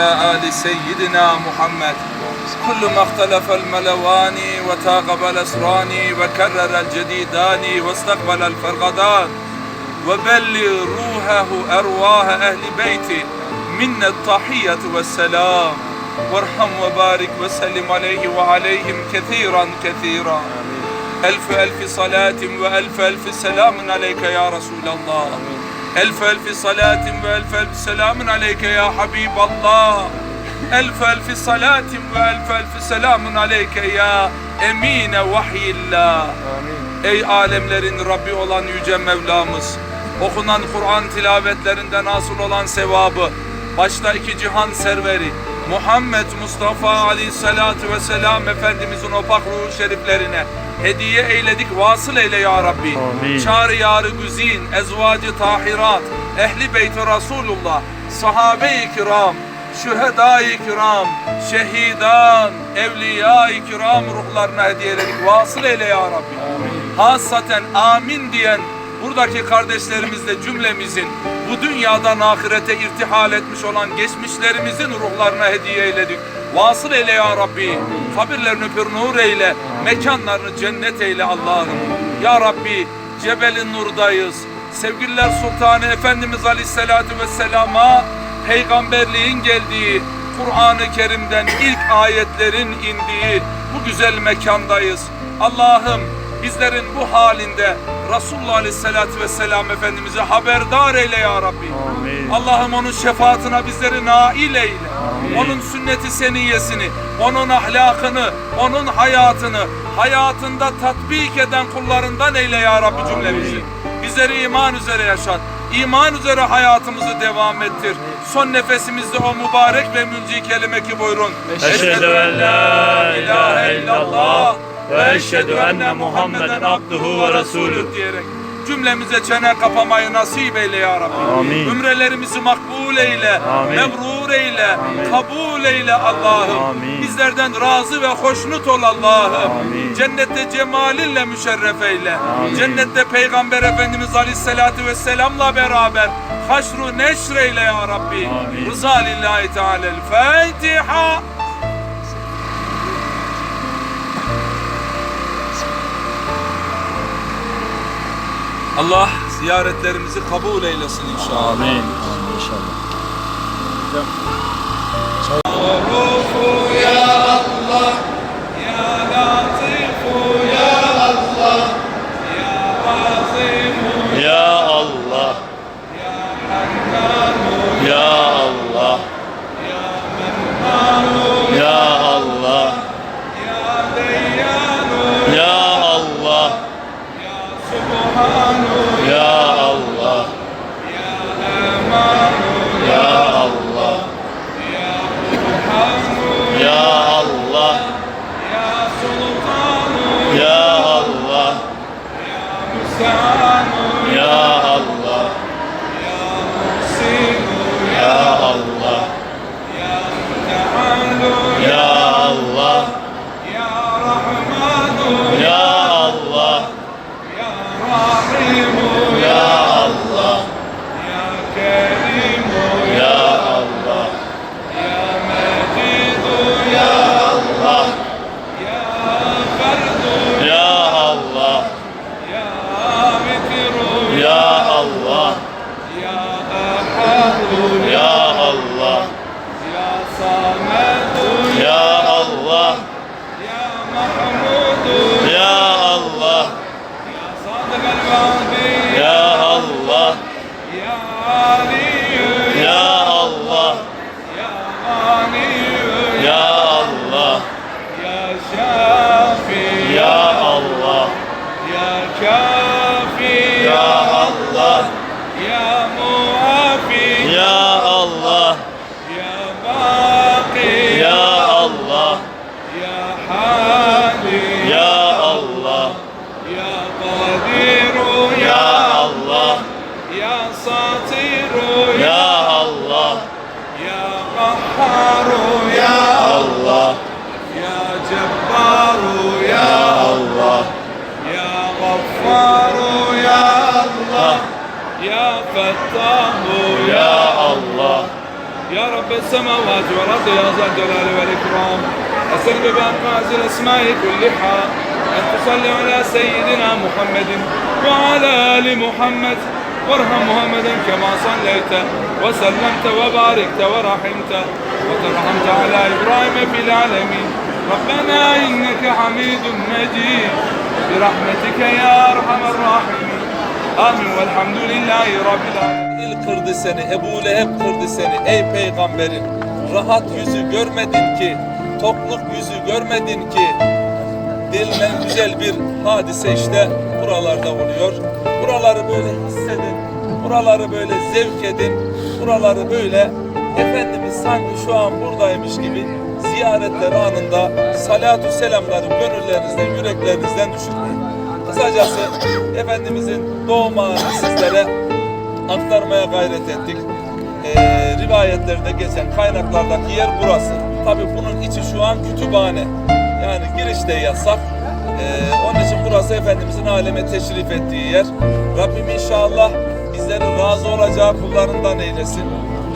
آل سيدنا محمد. كل ما اختلف الملوان وتاقب الأسران وكرر الجديدان واستقبل الفرقدان وبلغ روحه أرواح أهل بيته. منا التحية والسلام. وارحم وبارك وسلم عليه وعليهم كثيرا كثيرا. ألف ألف صلاة وألف ألف سلام عليك يا رسول الله. Elf elf salatin ve elf elf selamın aleyke ya Habiballah. Elf elf salatin ve elf elf selamın aleyke ya emine vahyillah. Amin. Ey alemlerin Rabbi olan Yüce Mevlamız. Okunan Kur'an tilavetlerinden hasıl olan sevabı, başta iki cihan serveri, Muhammed Mustafa Aleyhisselatü Vesselam Efendimizin o pak ruhu şeriflerine hediye eyledik, vasıl eyle ya Rabbi. Amin. Çağrı yarı güzin, ezvacı tahirat, ehli beyti Resulullah, sahabe-i kiram, şühedai kiram, şehidan, evliya-i kiram ruhlarına hediye eyledik. Vasıl eyle ya Rabbi. Hasaten amin diyen buradaki kardeşlerimizle cümlemizin bu dünyadan ahirete irtihal etmiş olan geçmişlerimizin ruhlarına hediye eyledik. Vasıl eyle ya Rabbi. Kabirlerini pür nur eyle. Mekanlarını cennet eyle Allah'ım. Ya Rabbi Cebel-i Nur'dayız. Sevgililer Sultanı Efendimiz Aleyhisselatü Vesselam'a peygamberliğin geldiği, Kur'an-ı Kerim'den ilk ayetlerin indiği bu güzel mekandayız. Allah'ım bizlerin bu halinde Resulullah Aleyhisselatü Vesselam Efendimiz'i haberdar eyle ya Rabbi. Amin. Allah'ım onun şefaatine bizleri nail eyle. Onun sünneti seniyesini, onun ahlakını, onun hayatını hayatında tatbik eden kullarından eyle ya Rabbi cümlemizi. Bizleri iman üzere yaşat. İman üzere hayatımızı devam ettir. Son nefesimizde o mübarek ve münci kelime ki buyurun. Eşhedü en la ilahe illallah ve eşhedü enne Muhammeden abduhu ve resulü. diyerek cümlemize çene kapamayı nasip eyle ya Rabbi. Amin. Ümrelerimizi makbul eyle, Amin. mebrur eyle, kabul eyle Allah'ım. Amin. Bizlerden razı ve hoşnut ol Allah'ım. Amin. Cennette cemalinle müşerref eyle. Amin. Cennette Peygamber Efendimiz Aleyhisselatü Vesselam'la beraber haşru neşreyle ya Rabbi. Amin. Rıza lillahi teala. Fatiha. Allah ziyaretlerimizi kabul eylesin inşallah. Amin. İnşallah. Ya Allah Ya Fattahu Ya Allah. يا رب السماوات والأرض يا ذا الجلال والإكرام أسألك بأنفاس الأسماء كلها أن تصلي على سيدنا محمد وعلى آل محمد وارحم محمدا كما صليت وسلمت وباركت ورحمت وترحمت على إبراهيم في العالمين ربنا إنك حميد مجيد برحمتك يا أرحم الراحمين Amin velhamdülillahi rabbil alemin. İl kırdı seni, Ebu Leheb kırdı seni ey peygamberin. Rahat yüzü görmedin ki, tokluk yüzü görmedin ki. Denilen güzel bir hadise işte buralarda oluyor. Buraları böyle hissedin, buraları böyle zevk edin, buraları böyle Efendimiz sanki şu an buradaymış gibi ziyaretler anında salatu selamları gönüllerinizden, yüreklerinizden düşürmeyin. Kısacası Efendimizin doğum anını sizlere aktarmaya gayret ettik. Ee, rivayetlerde geçen kaynaklardaki yer burası. Tabi bunun içi şu an kütüphane. Yani girişte yasak. Ee, onun için burası Efendimizin aleme teşrif ettiği yer. Rabbim inşallah bizlerin razı olacağı kullarından eylesin.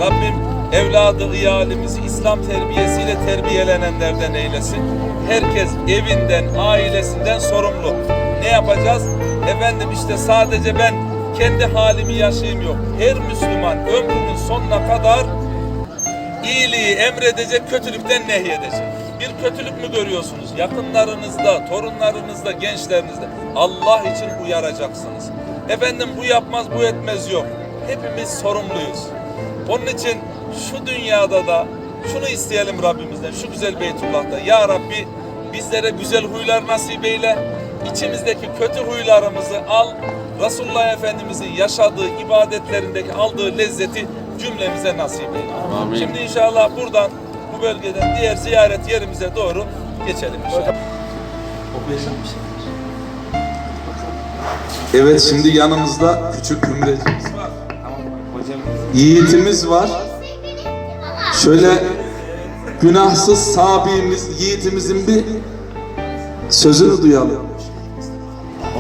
Rabbim evladı iyalimizi İslam terbiyesiyle terbiyelenenlerden eylesin. Herkes evinden, ailesinden sorumlu. Yapacağız? Efendim işte sadece ben kendi halimi yaşayayım yok. Her Müslüman ömrünün sonuna kadar iyiliği emredecek, kötülükten nehyedecek. Bir kötülük mü görüyorsunuz? Yakınlarınızda, torunlarınızda, gençlerinizde Allah için uyaracaksınız. Efendim bu yapmaz, bu etmez yok. Hepimiz sorumluyuz. Onun için şu dünyada da şunu isteyelim Rabbimizden, şu güzel Beytullah'ta. Ya Rabbi bizlere güzel huylar nasip eyle. İçimizdeki kötü huylarımızı al. Resulullah Efendimizin yaşadığı ibadetlerindeki aldığı lezzeti cümlemize nasip eyle. Şimdi inşallah buradan bu bölgeden diğer ziyaret yerimize doğru geçelim inşallah. Evet şimdi yanımızda küçük ümrecimiz var. Yiğitimiz var. Şöyle günahsız sabimiz, yiğitimizin bir sözünü duyalım.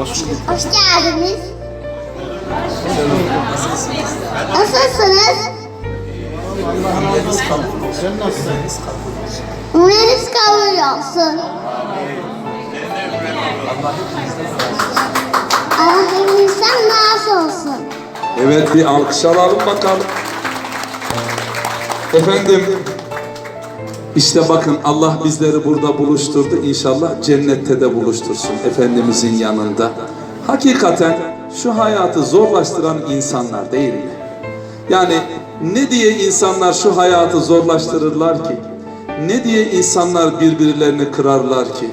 Hoş geldiniz. Nasılsınız? Umarız kabul olsun. Allah hepinizden razı olsun. Evet bir alkış alalım bakalım. Efendim işte bakın Allah bizleri burada buluşturdu. İnşallah cennette de buluştursun Efendimizin yanında. Hakikaten şu hayatı zorlaştıran insanlar değil mi? Yani ne diye insanlar şu hayatı zorlaştırırlar ki? Ne diye insanlar birbirlerini kırarlar ki?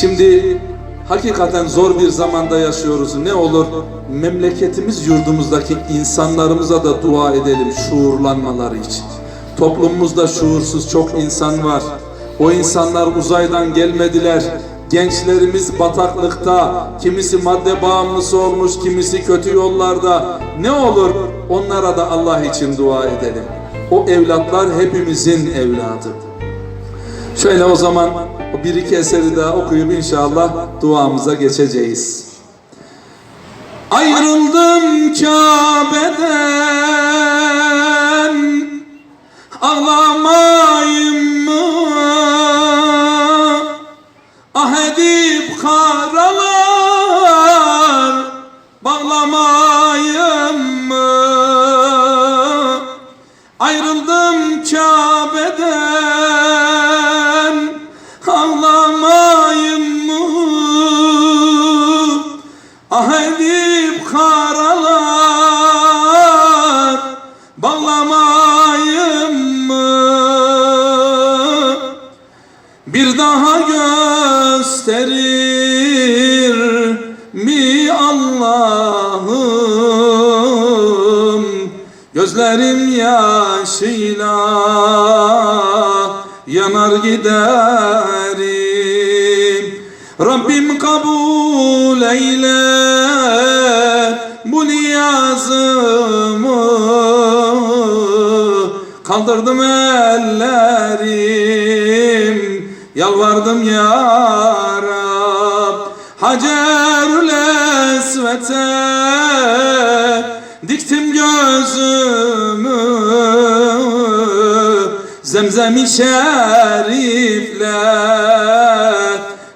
Şimdi hakikaten zor bir zamanda yaşıyoruz. Ne olur memleketimiz yurdumuzdaki insanlarımıza da dua edelim şuurlanmaları için. Toplumumuzda şuursuz çok insan var. O insanlar uzaydan gelmediler. Gençlerimiz bataklıkta, kimisi madde bağımlısı olmuş, kimisi kötü yollarda. Ne olur onlara da Allah için dua edelim. O evlatlar hepimizin evladı. Şöyle o zaman bir iki eseri daha okuyup inşallah duamıza geçeceğiz. Ayrıldım Kabe'den ağlamayım Bir daha gösterir mi Allah'ım? Gözlerim yaşıyla yanar giderim. Rabbim kabul eyle bu niyazımı. Kaldırdım ellerim Yalvardım ya Rab Hacerül Esvet'e. Diktim gözümü Zemzem-i şerifle.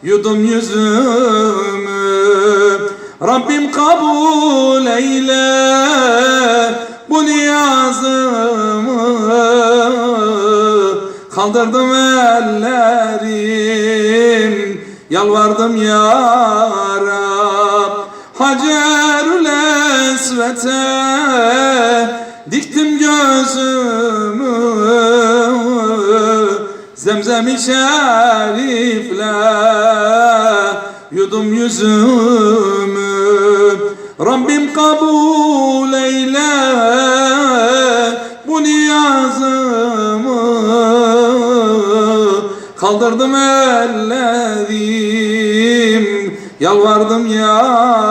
Yudum yüzümü Rabbim kabul eyle. Bu niyazımı Kaldırdım ellerim Yalvardım ya Rab. Hacerül Esvet'e Diktim gözümü Zemzem-i şerifle Yudum yüzümü. Rabbim kabul eyle bu niyazımı Kaldırdım ellerim Yalvardım ya